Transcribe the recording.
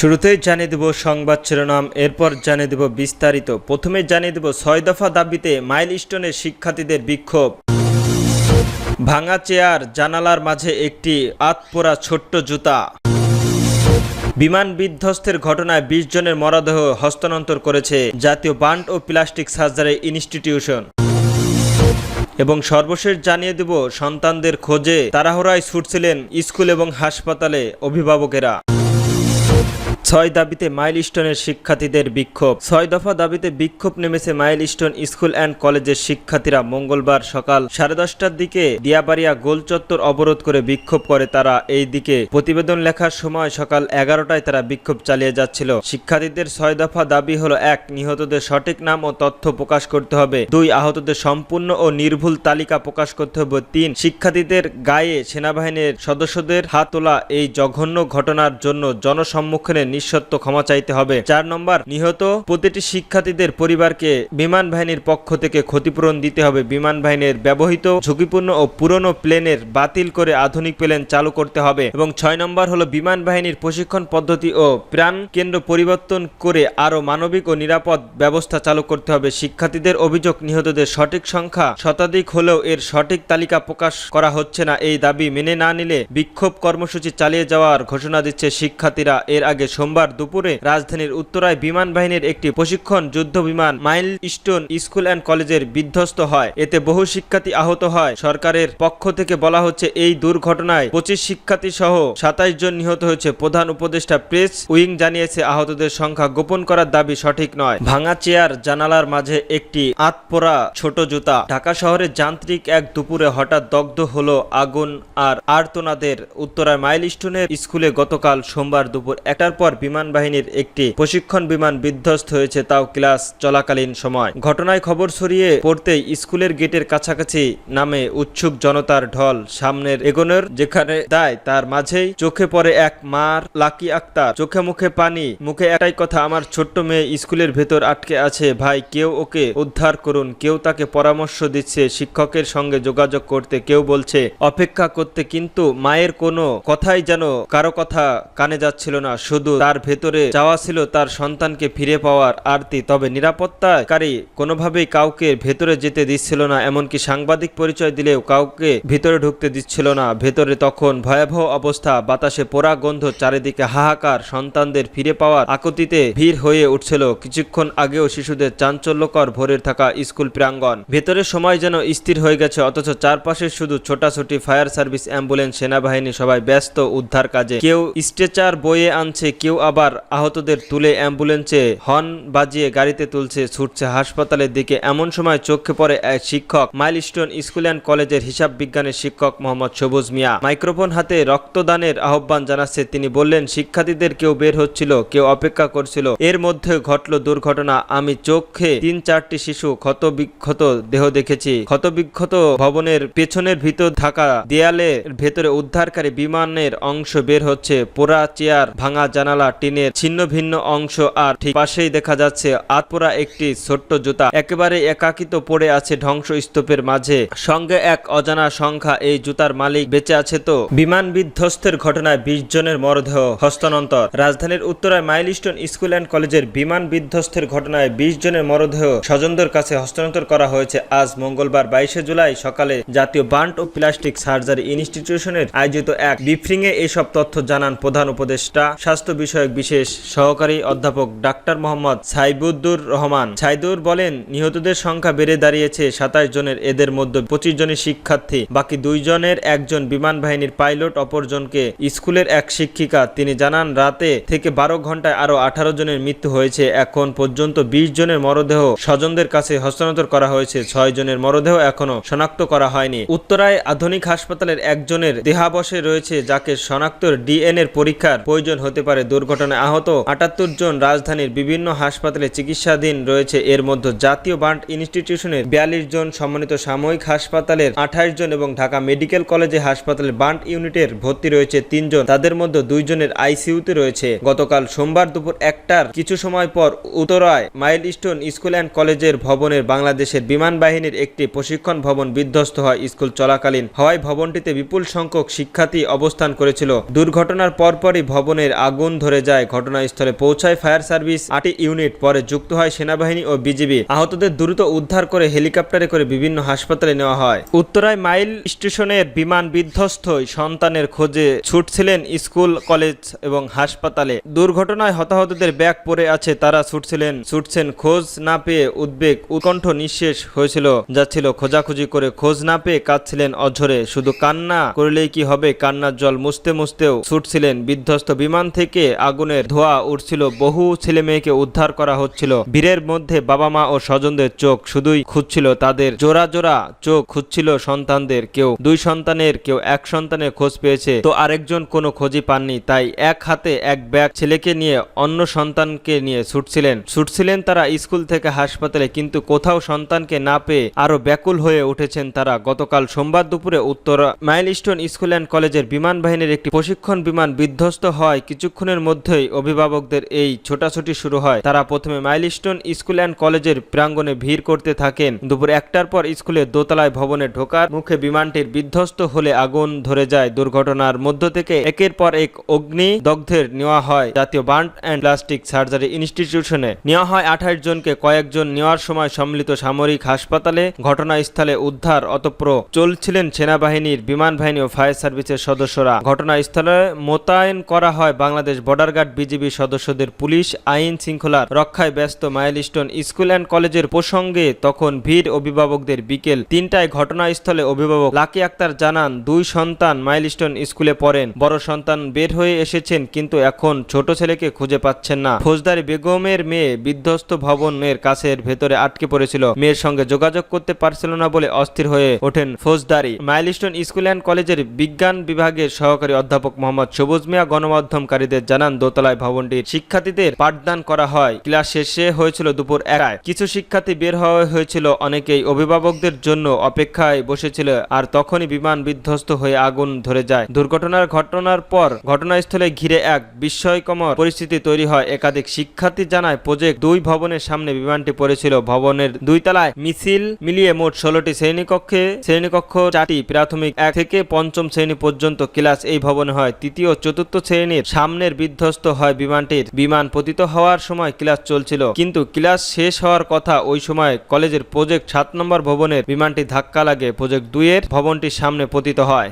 শুরুতেই জানিয়ে দেব সংবাদ শিরোনাম, এরপর জানিয়ে দেব বিস্তারিত। প্রথমে জানিয়ে দেব ছয় দফা দাবিতে মাইলস্টোনের শিক্ষার্থীদের বিক্ষোভ। ভাঙা চেয়ার, জানালার মাঝে একটি আতপোড়া ছোট্ট জুতা। বিমান বিধ্বস্তের ঘটনায় বিশ জনের মরদেহ হস্তান্তর করেছে জাতীয় বান্ড ও প্লাস্টিক সার্জারি ইনস্টিটিউশন। এবং সর্বশেষ জানিয়ে দেব সন্তানদের খোঁজে তাড়াহুড়ায় ছুটছিলেন স্কুল এবং হাসপাতালে অভিভাবকেরা। ছয় দাবিতে মাইলস্টোনের শিক্ষার্থীদের বিক্ষোভ। ছয় দফা দাবিতে বিক্ষোভ নেমেছে মাইলস্টোন স্কুল অ্যান্ড কলেজের শিক্ষার্থীরা মঙ্গলবার সকাল সাড়ে দশটার দিকে দিয়াবাড়িয়া গোল চত্বর অবরোধ করে বিক্ষোভ করে তারা। এই দিকে প্রতিবেদন লেখার সময় সকাল এগারোটায় তারা বিক্ষোভ চালিয়ে যাচ্ছিল। শিক্ষার্থীদের ছয় দফা দাবি হলো এক, নিহতদের সঠিক নাম ও তথ্য প্রকাশ করতে হবে। দুই, আহতদের সম্পূর্ণ ও নির্ভুল তালিকা প্রকাশ করতে হবে। তিন, শিক্ষার্থীদের গায়ে সেনাবাহিনীর সদস্যদের হাত তোলা এই জঘন্য ঘটনার জন্য জনসম্মুখে নিঃসত্ব ক্ষমা চাইতে হবে। চার নম্বর, নিহত প্রতিটি শিক্ষার্থীদের পরিবারকে বিমান বাহিনীর পক্ষ থেকে ক্ষতিপূরণ দিতে হবে। বিমান বাহিনীর ব্যবহৃত ঝুঁকিপূর্ণ ও পুরনো প্লেনের বাতিল করে আধুনিক প্লেন চালু করতে হবে। এবং ছয় নম্বর হলো বিমান বাহিনীর প্রশিক্ষণ পদ্ধতি ও প্রাণ কেন্দ্র পরিবর্তন করে আরও মানবিক ও নিরাপদ ব্যবস্থা চালু করতে হবে। শিক্ষার্থীদের অভিযোগ, নিহতদের সঠিক সংখ্যা শতাধিক হলেও এর সঠিক তালিকা প্রকাশ করা হচ্ছে না। এই দাবি মেনে না নিলে বিক্ষোভ কর্মসূচি চালিয়ে যাওয়ার ঘোষণা দিচ্ছে শিক্ষার্থীরা। এর আগে সোমবার দুপুরে রাজধানীর উত্তরায় বিমান বাহিনীর একটি প্রশিক্ষণ যুদ্ধ বিমান মাইল স্টোন স্কুল অ্যান্ড কলেজের বিধ্বস্ত হয়। এতে বহু শিক্ষার্থী আহত হয়। সরকারের পক্ষ থেকে বলা হচ্ছে, এই দুর্ঘটনায় পঁচিশ শিক্ষার্থী সহ সাতাইশ জন নিহত হয়েছে। প্রধান উপদেষ্টা প্রেস উইং জানিয়েছে, আহতদের সংখ্যা গোপন করার দাবি সঠিক নয়। ভাঙা চেয়ার জানালার মাঝে একটি আতপোড়া ছোট জুতা। ঢাকা শহরের যান্ত্রিক এক দুপুরে হঠাৎ দগ্ধ হলো আগুন আর আর্তনাদের। উত্তরায় মাইল স্টোনের স্কুলে গতকাল সোমবার দুপুর একটার পর বিমান বাহিনীর একটি প্রশিক্ষণ বিমান বিধ্বস্ত হয়েছে, তাও ক্লাস চলাকালীন সময়। ঘটনায় খবর ছড়িয়ে পড়তেই স্কুলের গেটের কাছাকাছি নামে উৎসুক জনতার ঢল সামনের এগোনোর যেখানে দায়, তার মাঝেই চোখে পড়ে এক মার লাকি আক্তার। চোখে মুখে পানি, মুখে একটাই কথা, আমার ছোট্ট মেয়ে স্কুলের ভেতর আটকে আছে, ভাই, কেউ ওকে উদ্ধার করুন, কেউ তাকে পরামর্শ দিচ্ছে, শিক্ষকের সঙ্গে যোগাযোগ করতে কেউ বলছে, অপেক্ষা করতে, কিন্তু মায়ের কোনো কথাই যেন কারও কথা কানে যাচ্ছিল না, শুধু তার ভেতরে চাওয়া ছিল তার সন্তানকে ফিরে পাওয়ার আরতি। তবে নিরাপত্তাকারী কোনোভাবেই কাউকে ভেতরে যেতে দিচ্ছিল না, এমনকি সাংবাদিক পরিচয় দিলেও কাউকে ভেতরে ঢুকতে দিচ্ছিল না। ভেতরে তখন ভয়াবহ অবস্থা, বাতাসে পোড়া গন্ধ, চারিদিকে হাহাকার, সন্তানদের ফিরে পাওয়ার আকুতিতে ভিড় হয়ে উঠছিল। কিছুক্ষণ আগেও শিশুদের চাঞ্চল্যকর ভোরের থাকা স্কুল প্রাঙ্গণ। ভেতরে সময় যেন স্থির হয়ে গেছে, অথচ চারপাশে শুধু ছোটাছুটি ফায়ার সার্ভিস, অ্যাম্বুলেন্স, সেনাবাহিনী সবাই ব্যস্ত উদ্ধার কাজে। কেউ স্ট্রেচার বয়ে আনছে, কেউ আবার আহতদের তুলে অ্যাম্বুলেন্সে হর্ন বাজিয়ে গাড়িতে তুলছে, ছুটছে হাসপাতালের দিকে। এমন সময় চোখে পড়ে এক শিক্ষক, মাইলস্টোন স্কুল অ্যান্ড কলেজের হিসাব বিজ্ঞানের শিক্ষক মোহাম্মদ সবুজ মিয়া। মাইক্রোফোন হাতে রক্তদানের আহ্বান জানাচ্ছে। তিনি বললেন, শিক্ষার্থীদের কেউ বের হচ্ছিল, কেউ অপেক্ষা করছিল। এর মধ্যে ঘটল দুর্ঘটনা। আমি চোখে তিন চারটি শিশু ক্ষত বিক্ষত দেহ দেখেছি। ক্ষত বিক্ষত ভবনের পেছনের ভিতর থাকা দেয়ালের ভেতরে উদ্ধারকারী বিমানের অংশ বের হচ্ছে। পোড়া চেয়ার ভাঙা জানালা টিনের ছিন্ন ভিন্ন অংশ আর ঠিক পাশেই দেখা যাচ্ছে আতপোড়া একটি ছোট্ট জুতা। একেবারে একাকিত পড়ে আছে ধ্বংস স্তূপের মাঝে। সঙ্গে এক অজানা সংখ্যা এই জুতার মালিক বেঁচে আছে তো। বিমান বিধ্বস্তের ঘটনায় বিশ জনের মরদেহ হস্তান্তর। রাজধানীর উত্তরায় মাইলস্টোন স্কুল অ্যান্ড কলেজের বিমান বিধ্বস্তের ঘটনায় বিশ জনের মরদেহ স্বজনদের কাছে হস্তান্তর করা হয়েছে। আজ মঙ্গলবার বাইশে জুলাই সকালে জাতীয় বান্ট ও প্লাস্টিক সার্জারি ইনস্টিটিউশনের আয়োজিত এক ব্রিফিংয়ে এসব তথ্য জানান প্রধান উপদেষ্টা। স্বাস্থ্য বিষয়ক বিশেষ সহকারী অধ্যাপক ডাক্তার মোহাম্মদ সাইবুদ্দুর রহমান। সাইদুর বলেন, নিহতদের সংখ্যা বেড়ে দাঁড়িয়েছে সাতাশ জনের, এদের মধ্যে পঁচিশ জনের শিক্ষার্থী। বাকি দুইজনের একজন বিমান বাহিনীর পাইলট, অপরজনকে স্কুলের এক শিক্ষিকা। তিনি জানান, রাতে থেকে বারো ঘন্টায় আরও আঠারো জনের মৃত্যু হয়েছে। এখন পর্যন্ত বিশ জনের মরদেহ স্বজনদের কাছে হস্তান্তর করা হয়েছে। ছয় জনের মরদেহ এখনও শনাক্ত করা হয়নি। উত্তরায় আধুনিক হাসপাতালের একজনের দেহাবশে রয়েছে, যাকে শনাক্ত ডিএনএর পরীক্ষার প্রয়োজন হতে পারে। দুর্ঘটনায় আহত আটাত্তর জন রাজধানীর বিভিন্ন হাসপাতালে চিকিৎসাধীন রয়েছে। এর মধ্যে জাতীয় বান্ড ইনস্টিটিউশনের বিয়াল্লিশ জন, সম্মানিত সাময়িক হাসপাতালের আঠাশ জন এবং ঢাকা মেডিকেল কলেজে হাসপাতালের বান্ড ইউনিটের ভর্তি রয়েছে তিনজন তাদের মধ্যে দুইজনের আইসিইউতে রয়েছে। গতকাল সোমবার দুপুর একটার কিছু সময় পর উত্তরায় মাইল স্টোন স্কুল অ্যান্ড কলেজের ভবনের বাংলাদেশের বিমান বাহিনীর একটি প্রশিক্ষণ ভবন বিধ্বস্ত হয়। স্কুল চলাকালীন হওয়ায় ভবনটিতে বিপুল সংখ্যক শিক্ষার্থী অবস্থান করেছিল। দুর্ঘটনার পরপরই ভবনের আগুন ধরে ধরে যায়, ঘটনাস্থলে পৌঁছায় ফায়ার সার্ভিস আটটি ইউনিট। পরে যুক্ত হয় সেনাবাহিনী ও বিজিবি। আহতদের দ্রুত উদ্ধার করে হেলিকপ্টারে করে বিভিন্ন হাসপাতালে নেওয়া হয়। উত্তরায় মাইল স্টেশনের বিমান বিধ্বস্ত সন্তানের খোঁজে ছুটছিলেন স্কুল, কলেজ এবং হাসপাতালে। দুর্ঘটনায় হতাহতদের ব্যাগ পড়ে আছে, তারা ছুটছিলেন, ছুটছেন, খোঁজ না পেয়ে উদ্বেগ, উৎকণ্ঠ নিঃশেষ হয়েছিল, যাচ্ছিল খোঁজাখুঁজি করে। খোঁজ না পেয়ে কাঁদছিলেন অঝরে, শুধু কান্না করলেই কি হবে? কান্নার জল মুছতে মুছতেও ছুটছিলেন বিধ্বস্ত বিমান থেকে আগুনের ধোঁয়া উঠছিল। বহু ছেলে মেয়েকে উদ্ধার করা হচ্ছিল। ভিড়ের মধ্যে বাবা মা ও স্বজনদের চোখ শুধুই খুঁজছিল তাদের। জোড়া জোড়া চোখ খুঁজছিল সন্তানদের কেউ। দুই সন্তানের কেউ এক সন্তানের খোঁজ পেয়েছে। তো আরেকজন কোনো খোঁজই পাননি। তাই এক হাতে এক ব্যাগ ছেলেকে নিয়ে অন্য সন্তানকে নিয়ে ছুটছিলেন। ছুটছিলেন তারা স্কুল থেকে হাসপাতালে, কিন্তু কোথাও সন্তানকে না পেয়ে আরও ব্যাকুল হয়ে উঠেছেন তারা। গতকাল সোমবার দুপুরে উত্তর মাইলস্টোন স্কুল অ্যান্ড কলেজের বিমান বাহিনীর একটি প্রশিক্ষণ বিমান বিধ্বস্ত হয় কিছুক্ষণের মধ্যেই অভিভাবকদের এই ছোটাছুটি শুরু হয়। তারা প্রথমে মাইলস্টোন স্কুল অ্যান্ড কলেজের প্রাঙ্গণে ভিড় করতে থাকেন। দুপুর একটার পর স্কুলের দোতলায় ভবনে ঢোকার মুখে বিমানটির বিধ্বস্ত হলে আগুন ধরে যায়। দুর্ঘটনার মধ্য থেকে একের পর এক অগ্নি দগ্ধের নেওয়া হয়। জাতীয় বার্ন অ্যান্ড প্লাস্টিক সার্জারি ইনস্টিটিউশনে নেওয়া হয়। আঠাশ জনকে কয়েকজন নেওয়ার সময় সম্মিলিত সামরিক হাসপাতালে ঘটনাস্থলে উদ্ধার। অতপ্র চলছিলেন সেনাবাহিনীর বিমান বাহিনী ও ফায়ার সার্ভিসের সদস্যরা। ঘটনাস্থলে মোতায়েন করা হয় বাংলাদেশ বর্ডার গার্ড বিজিবি সদস্যদের পুলিশ আইন শৃঙ্খলার রক্ষায় ব্যস্ত মাইলস্টোন স্কুল অ্যান্ড কলেজের প্রসঙ্গে তখন ভিড় অভিভাবকদের বিকেল তিনটায় ঘটনাস্থলে অভিভাবক লাকি আক্তার জানান, দুই সন্তান মাইলস্টোন স্কুলে পড়েন। বড় সন্তান বের হয়ে এসেছেন কিন্তু এখন ছোট ছেলেকে খুঁজে পাচ্ছেন না। ফৌজদারি বেগমের মেয়ে বিধ্বস্ত ভবনের কাছের ভেতরে আটকে পড়েছিল। মেয়ের সঙ্গে যোগাযোগ করতে পারছিল না বলে অস্থির হয়ে ওঠেন ফৌজদারি। মাইলস্টোন স্কুল অ্যান্ড কলেজের বিজ্ঞান বিভাগের সহকারী অধ্যাপক মোহাম্মদ সবুজ মিয়া গণমাধ্যমকারীদের জানান দোতলায় ভবনটির শিক্ষার্থীদের পাঠদান করা হয়। ক্লাস শেষে হয়েছিল দুপুর একায় কিছু শিক্ষার্থী বের হওয়া হয়েছিল। অনেকেই অভিভাবকদের জন্য অপেক্ষায় বসেছিল আর তখনই বিমান বিধ্বস্ত হয়ে আগুন ধরে যায়। দুর্ঘটনার ঘটনার পর ঘটনাস্থলে ঘিরে এক বিস্ময়কর পরিস্থিতি তৈরি হয়। একাধিক শিক্ষার্থী জানায়, প্রজেক্ট দুই ভবনের সামনে বিমানটি পড়েছিল। ভবনের দুই তলায় মিছিল মিলিয়ে মোট ষোলোটি শ্রেণীকক্ষে, শ্রেণীকক্ষ চারটি প্রাথমিক, এক থেকে পঞ্চম শ্রেণি পর্যন্ত ক্লাস এই ভবনে হয়। তৃতীয় চতুর্থ শ্রেণির সামনের বিধ্বস্ত হয় বিমানটির। বিমান পতিত হওয়ার সময় ক্লাস চলছিল। কিন্তু ক্লাস শেষ হওয়ার কথা ওই সময় কলেজের প্রজেক্ট সাত নম্বর ভবনের বিমানটি ধাক্কা লাগে। প্রজেক্ট দুইয়ের ভবনটির সামনে পতিত হয়।